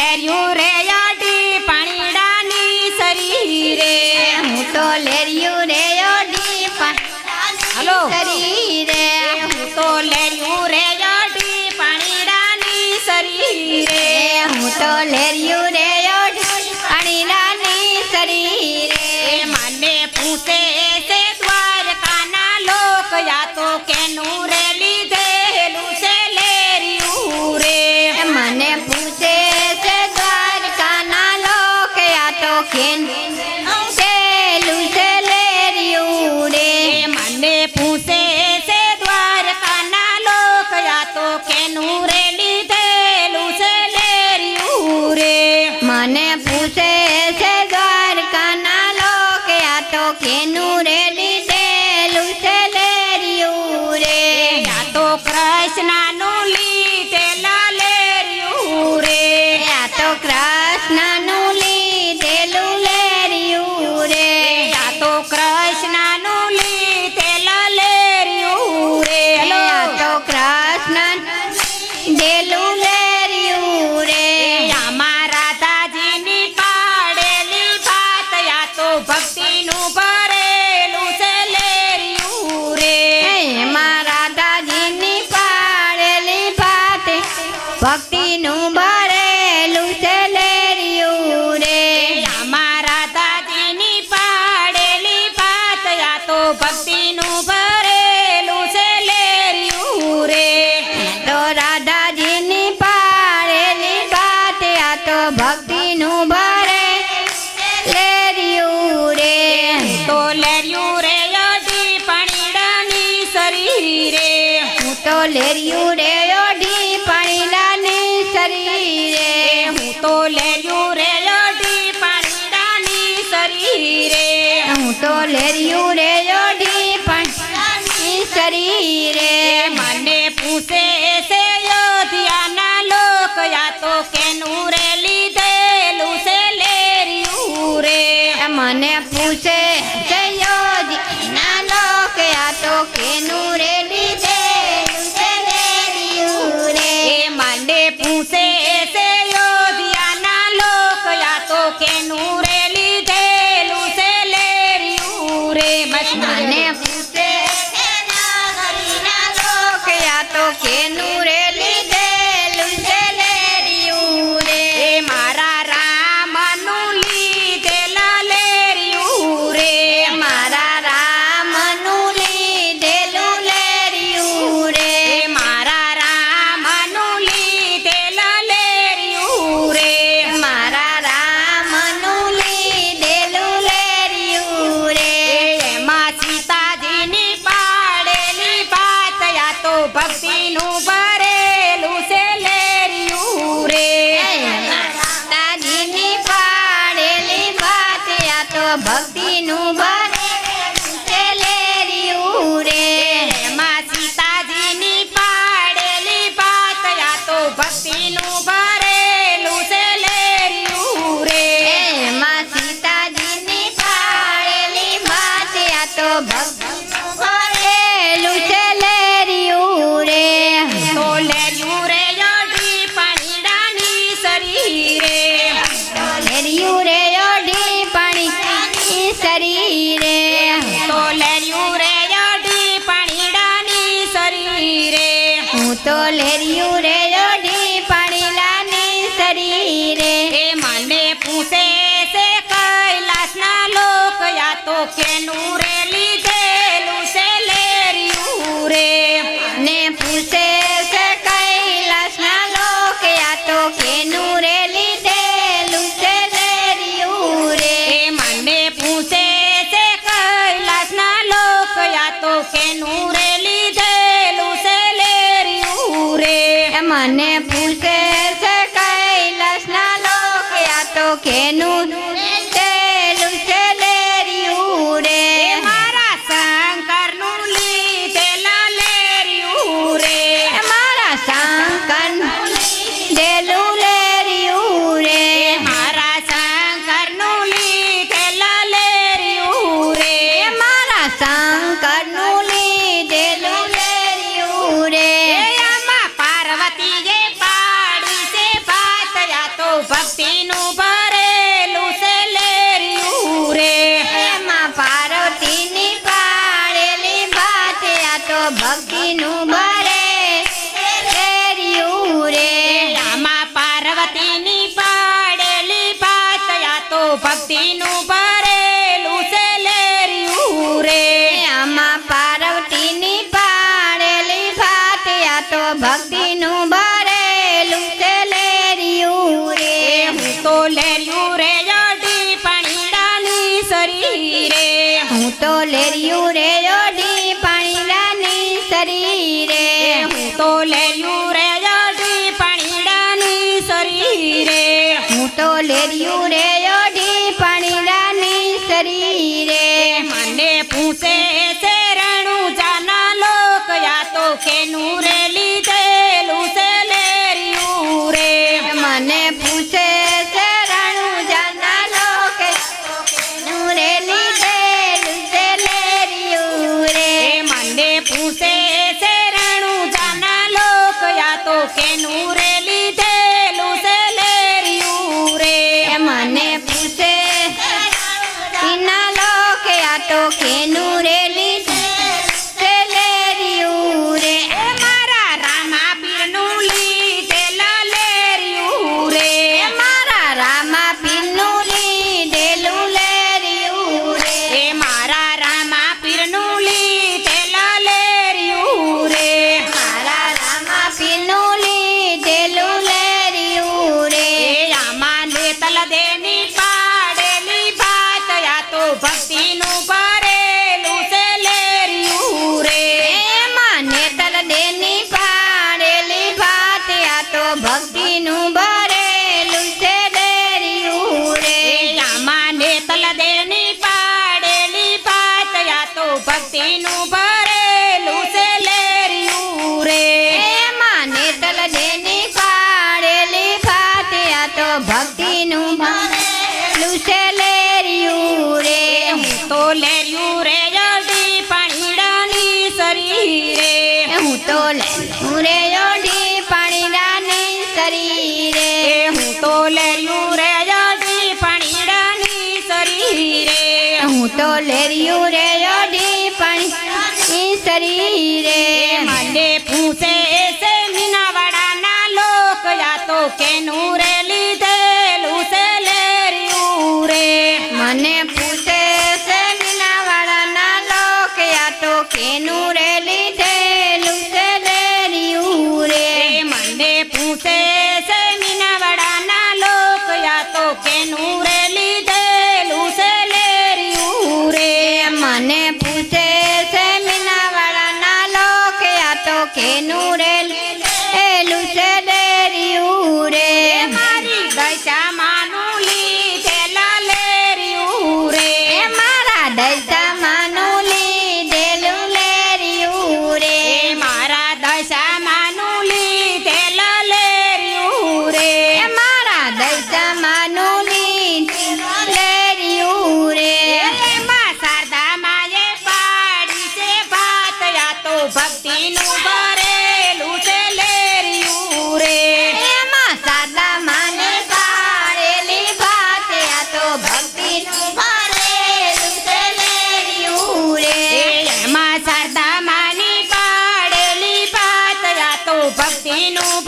લેર્યું રે આડી પાણીડાની સરી રે હું તો લેર્યું રે આડી પાણીડાની હલો. સરી રે હું તો લેર્યું રે આડી પાણીડાની સરી રે હું તો લેર્યું રે શોખીન સેલું સેલેરિયું રે મને પૂછે છે દ્વારકાના લોક આ તો કેનું રે લીધેલું સેલેરિયું રે મને પૂછે છે દ્વારકાના લોક આ તો કેનું રે કર્યું રે ઓઢી પાણીલા ને શરીરે. હું તો લેલું રે Oh quien શંકરનું લીધેલું લેર્યું રે પાર્વતી જે પાડી છે આ તો ભક્તિનું ભરેલું છે લેર્યું રે પાર્વતીની પાડેલી ભાત આ તો ભક્તિનું ભરેલું રે હું તો લેર્યું રે ઓઢી પાણી રાની સરી que no દશામાનું લીધેલું લેર્યું રે. મારા દશામાનું લીધેલું લેર્યું રે. મારા દશામાનું લીધેલું લેર્યું રે. માં શારદા માએ પાડી છે ભાત યા તો ભક્ત ભક્તિનું